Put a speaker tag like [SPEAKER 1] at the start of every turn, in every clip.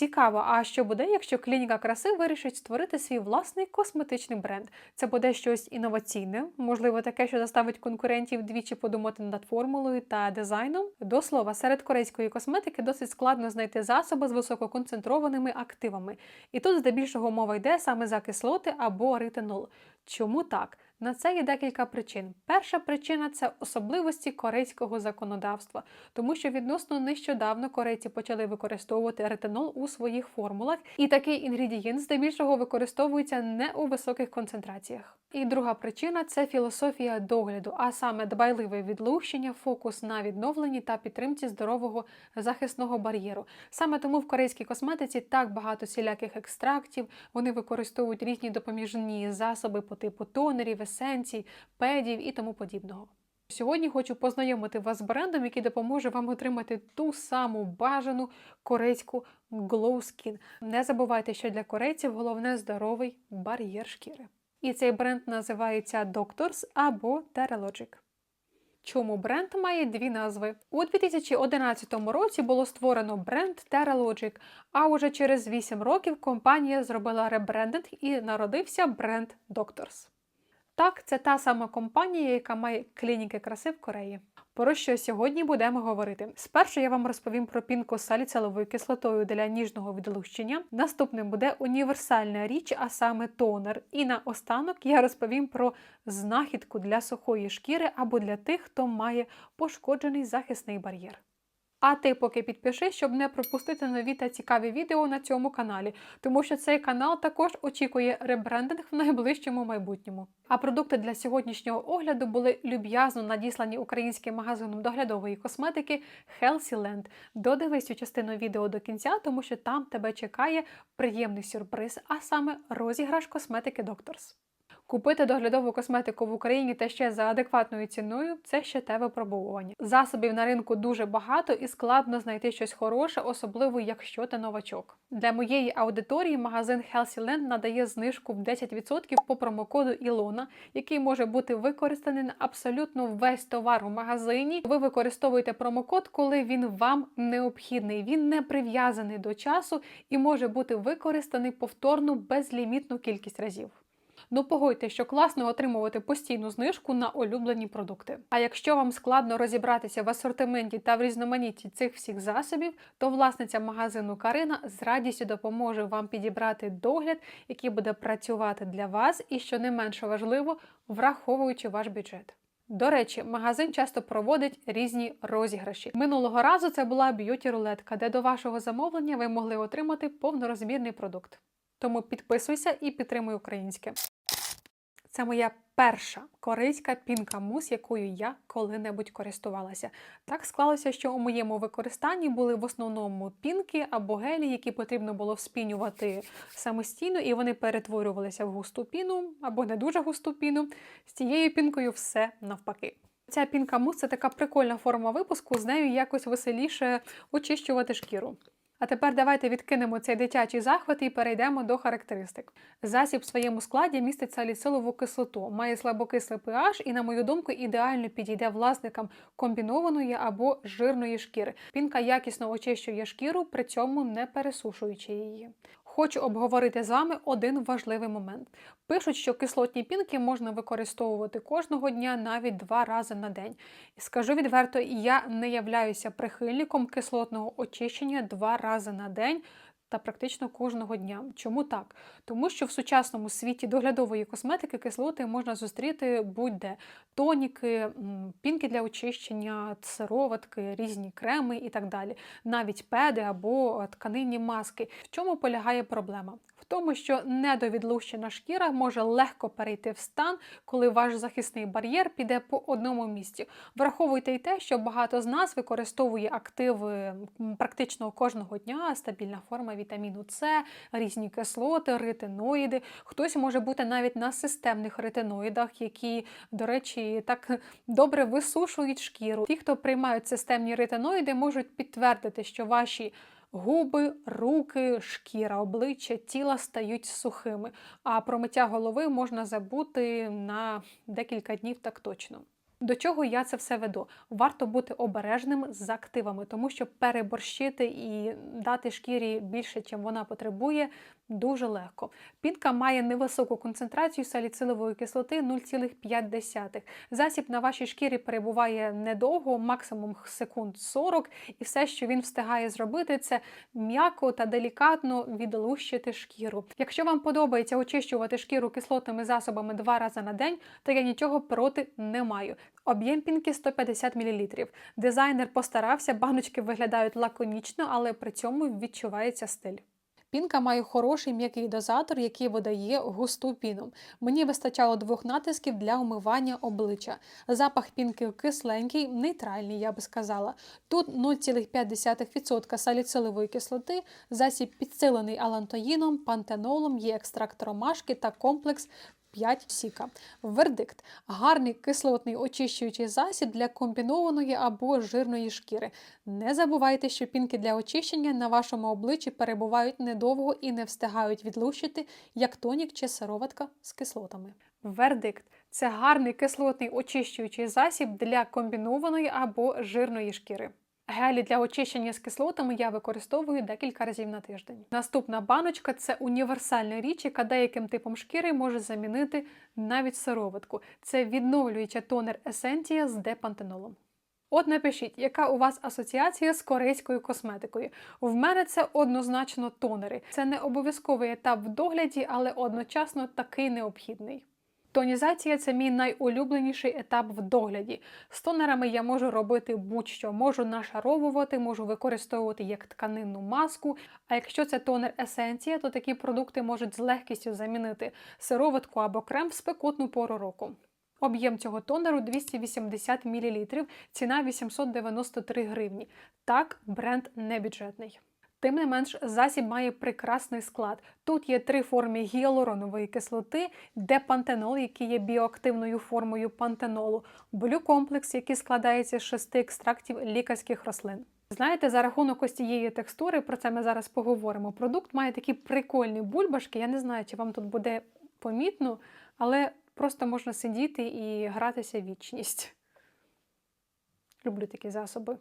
[SPEAKER 1] Цікаво, а що буде, якщо клініка краси вирішить створити свій власний косметичний бренд? Це буде щось інноваційне, можливо, таке, що заставить конкурентів двічі подумати над формулою та дизайном. До слова, серед корейської косметики досить складно знайти засоби з висококонцентрованими активами. І тут здебільшого мова йде саме за кислоти або ретинол. Чому так? На це є декілька причин. Перша причина це особливості корейського законодавства, тому що відносно нещодавно корейці почали використовувати ретинол у своїх формулах, і такий інгредієнт здебільшого використовується не у високих концентраціях. І друга причина це філософія догляду, а саме дбайливе відлущення, фокус на відновленні та підтримці здорового захисного бар'єру. Саме тому в корейській косметиці так багато всіляких екстрактів, вони використовують різні допоміжні засоби по типу тонерів, есенцій, педів і тому подібного. Сьогодні хочу познайомити вас з брендом, який допоможе вам отримати ту саму бажану корейську Glow Skin. Не забувайте, що для корейців головне здоровий бар'єр шкіри. І цей бренд називається Doctors або Teralogic. Чому бренд має дві назви? У 2011 році було створено бренд Teralogic, а уже через 8 років компанія зробила ребрендинг і народився бренд Doctors. Так, це та сама компанія, яка має клініки краси в Кореї. Про що сьогодні будемо говорити? Спершу я вам розповім про пінку з саліциловою кислотою для ніжного відлущення. Наступним буде універсальна річ, а саме тонер. І наостанок я розповім про знахідку для сухої шкіри або для тих, хто має пошкоджений захисний бар'єр. А ти поки підпиши, щоб не пропустити нові та цікаві відео на цьому каналі, тому що цей канал також очікує ребрендинг в найближчому майбутньому. А продукти для сьогоднішнього огляду були люб'язно надіслані українським магазином доглядової косметики Healthyland. Додивись цю частину відео до кінця, тому що там тебе чекає приємний сюрприз, а саме розіграш косметики Doctors. Купити доглядову косметику в Україні та ще за адекватною ціною це ще те випробовування. Засобів на ринку дуже багато і складно знайти щось хороше, особливо якщо ти новачок. Для моєї аудиторії магазин Healthyland надає знижку в 10% по промокоду Ілона, який може бути використаний на абсолютно весь товар у магазині. Ви використовуєте промокод, коли він вам необхідний. Він не прив'язаний до часу і може бути використаний повторно безлімітну кількість разів. Ну погодьте, що класно отримувати постійну знижку на улюблені продукти. А якщо вам складно розібратися в асортименті та в різноманітті цих всіх засобів, то власниця магазину Карина з радістю допоможе вам підібрати догляд, який буде працювати для вас, і що не менше важливо, враховуючи ваш бюджет. До речі, магазин часто проводить різні розіграші. Минулого разу це була б'юті рулетка, де до вашого замовлення ви могли отримати повнорозмірний продукт. Тому підписуйся і підтримуй українське. Це моя перша корейська пінка мус, якою я коли-небудь користувалася. Так склалося, що у моєму використанні були в основному пінки або гелі, які потрібно було вспінювати самостійно, і вони перетворювалися в густу піну або не дуже густу піну. З цією пінкою все навпаки. Ця пінка мус це така прикольна форма випуску, з нею якось веселіше очищувати шкіру. А тепер давайте відкинемо цей дитячий захват і перейдемо до характеристик. Засіб в своєму складі містить саліцилову кислоту, має слабокислий pH і, на мою думку, ідеально підійде власникам комбінованої або жирної шкіри. Пінка якісно очищує шкіру, при цьому не пересушуючи її. Хочу обговорити з вами один важливий момент. Пишуть, що кислотні пінки можна використовувати кожного дня навіть два рази на день. Скажу відверто, я не являюся прихильником кислотного очищення два рази на день. Та практично кожного дня. Чому так? Тому що в сучасному світі доглядової косметики кислоти можна зустріти будь-де тоніки, пінки для очищення, сироватки, різні креми і так далі, навіть педи або тканинні маски. В чому полягає проблема? Тому, що недовідлущена шкіра може легко перейти в стан, коли ваш захисний бар'єр піде по одному місці. Враховуйте й те, що багато з нас використовує активи практично кожного дня, стабільна форма вітаміну С, різні кислоти, ретиноїди. Хтось може бути навіть на системних ретиноїдах, які, до речі, так добре висушують шкіру. Ті, хто приймають системні ретиноїди, можуть підтвердити, що ваші Губи, руки, шкіра, обличчя, тіла стають сухими, а про миття голови можна забути на декілька днів так точно. До чого я це все веду? Варто бути обережним з активами, тому що переборщити і дати шкірі більше, чим вона потребує, дуже легко. Пінка має невисоку концентрацію саліцилової кислоти 0,5. Засіб на вашій шкірі перебуває недовго, максимум секунд 40, і все, що він встигає зробити, це м'яко та делікатно відлущити шкіру. Якщо вам подобається очищувати шкіру кислотними засобами два рази на день, то я нічого проти не маю. Об'єм пінки 150 мл. Дизайнер постарався, баночки виглядають лаконічно, але при цьому відчувається стиль. Пінка має хороший м'який дозатор, який видає густу піну. Мені вистачало двох натисків для умивання обличчя. Запах пінки кисленький, нейтральний, я би сказала. Тут 0,5% саліцилової кислоти, засіб підсилений алантоїном, пантенолом, є екстракт ромашки та комплекс 5 сіка. Вердикт гарний кислотний очищуючий засіб для комбінованої або жирної шкіри. Не забувайте, що пінки для очищення на вашому обличчі перебувають недовго і не встигають відлущити, як тонік чи сироватка з кислотами. Вердикт це гарний кислотний очищуючий засіб для комбінованої або жирної шкіри. Гелі для очищення з кислотами я використовую декілька разів на тиждень. Наступна баночка це універсальна річ, яка деяким типом шкіри може замінити навіть сироватку. Це відновлююча тонер есенція з депантенолом. От напишіть, яка у вас асоціація з корейською косметикою. В мене це однозначно тонери. Це не обов'язковий етап в догляді, але одночасно такий необхідний. Тонізація це мій найулюбленіший етап в догляді. З тонерами я можу робити будь-що, можу нашаровувати, можу використовувати як тканинну маску. А якщо це тонер есенція, то такі продукти можуть з легкістю замінити сироватку або крем в спекотну пору року. Об'єм цього тонеру 280 мл, ціна 893 гривні. Так, бренд не бюджетний. Тим не менш, засіб має прекрасний склад. Тут є три форми гіалуронової кислоти, депантенол, який є біоактивною формою пантенолу, блюкомплекс, який складається з шести екстрактів лікарських рослин. Знаєте, за рахунок ось цієї текстури, про це ми зараз поговоримо. Продукт має такі прикольні бульбашки. Я не знаю, чи вам тут буде помітно, але просто можна сидіти і гратися вічність. Люблю такі засоби.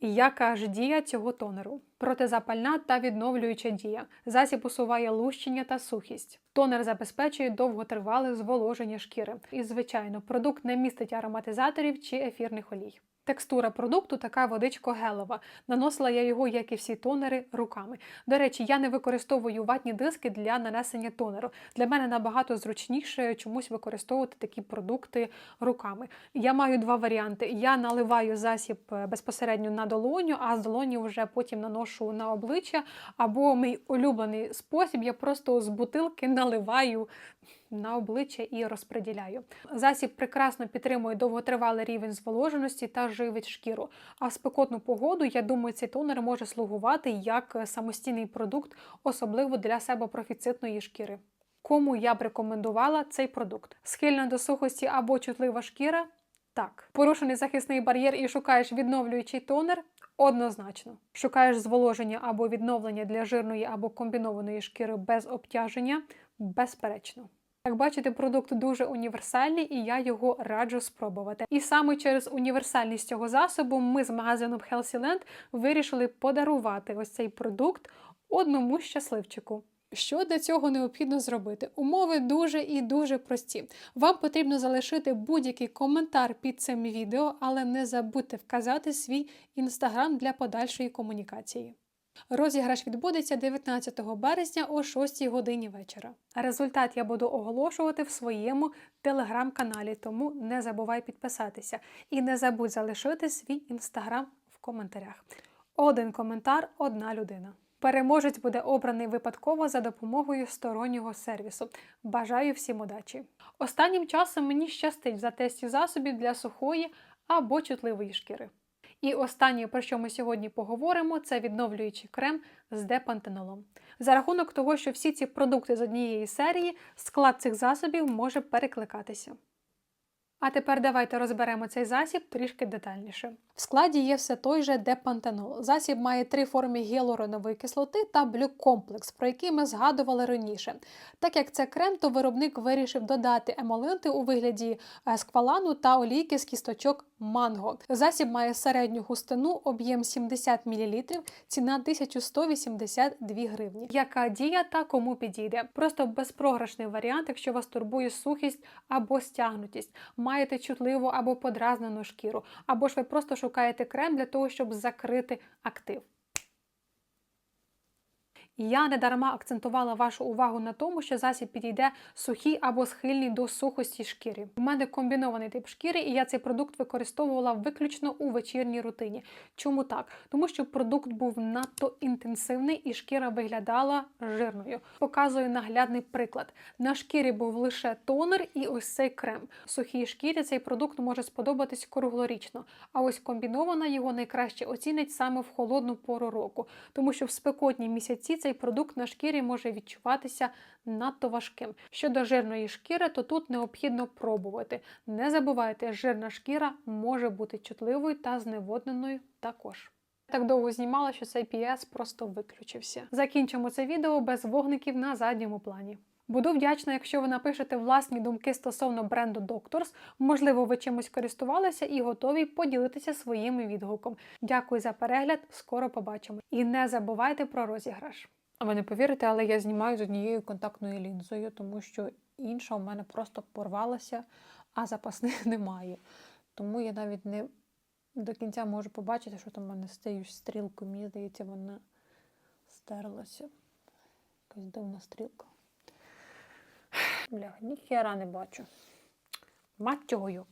[SPEAKER 1] Яка ж дія цього тонеру? Протизапальна та відновлююча дія. Засіб усуває лущення та сухість. Тонер забезпечує довготривале зволоження шкіри. І, звичайно, продукт не містить ароматизаторів чи ефірних олій. Текстура продукту така водичко гелева. Наносила я його, як і всі тонери, руками. До речі, я не використовую ватні диски для нанесення тонеру. Для мене набагато зручніше чомусь використовувати такі продукти руками. Я маю два варіанти: я наливаю засіб е, безпосередньо на долоню, а з долоні вже потім наношу на обличчя. Або мій улюблений спосіб, я просто з бутилки наливаю на обличчя і розподіляю. Засіб прекрасно підтримує довготривалий рівень зволоженості та живить шкіру. А в спекотну погоду, я думаю, цей тонер може слугувати як самостійний продукт, особливо для себе профіцитної шкіри. Кому я б рекомендувала цей продукт? Схильна до сухості або чутлива шкіра? Так. Порушений захисний бар'єр і шукаєш відновлюючий тонер? Однозначно. Шукаєш зволоження або відновлення для жирної або комбінованої шкіри без обтяження? Безперечно. Як бачите, продукт дуже універсальний і я його раджу спробувати. І саме через універсальність цього засобу ми з магазином Healthyland вирішили подарувати ось цей продукт одному щасливчику. Що для цього необхідно зробити? Умови дуже і дуже прості. Вам потрібно залишити будь-який коментар під цим відео, але не забудьте вказати свій інстаграм для подальшої комунікації. Розіграш відбудеться 19 березня о 6 годині вечора. Результат я буду оголошувати в своєму телеграм-каналі, тому не забувай підписатися і не забудь залишити свій інстаграм в коментарях. Один коментар, одна людина. Переможець буде обраний випадково за допомогою стороннього сервісу. Бажаю всім удачі! Останнім часом мені щастить за тесті засобів для сухої або чутливої шкіри. І останнє, про що ми сьогодні поговоримо, це відновлюючий крем з депантенолом. За рахунок того, що всі ці продукти з однієї серії, склад цих засобів може перекликатися. А тепер давайте розберемо цей засіб трішки детальніше. В складі є все той же депантенол. Засіб має три форми гіалуронової кислоти та блюкомплекс, про який ми згадували раніше. Так як це крем, то виробник вирішив додати емолинти у вигляді е, сквалану та олійки з кісточок манго. Засіб має середню густину, об'єм 70 мл, ціна 1182 гривні. Яка дія та кому підійде? Просто безпрограшний варіант, якщо вас турбує сухість або стягнутість, маєте чутливу або подразнену шкіру, або ж ви просто шукаєте крем для того, щоб закрити актив. Я не дарма акцентувала вашу увагу на тому, що засіб підійде сухій або схильній до сухості шкіри. У мене комбінований тип шкіри, і я цей продукт використовувала виключно у вечірній рутині. Чому так? Тому що продукт був надто інтенсивний і шкіра виглядала жирною. Показую наглядний приклад. На шкірі був лише тонер і ось цей крем. Сухій шкірі цей продукт може сподобатись круглорічно, а ось комбінована його найкраще оцінить саме в холодну пору року, тому що в спекотні місяці цей продукт на шкірі може відчуватися надто важким. Щодо жирної шкіри, то тут необхідно пробувати. Не забувайте, жирна шкіра може бути чутливою та зневодненою також. Так довго знімала, що цей PS просто виключився. Закінчимо це відео без вогників на задньому плані. Буду вдячна, якщо ви напишете власні думки стосовно бренду Doctors. Можливо, ви чимось користувалися і готові поділитися своїм відгуком. Дякую за перегляд, скоро побачимо. І не забувайте про розіграш. А ви не повірите, але я знімаю з однією контактною лінзою, тому що інша у мене просто порвалася, а запасних немає. Тому я навіть не до кінця можу побачити, що там в мене з цією стрілкою. Мені здається, вона стерлася. Якась дивна стрілка. Бля, ніхера не бачу. Мать цього йоб.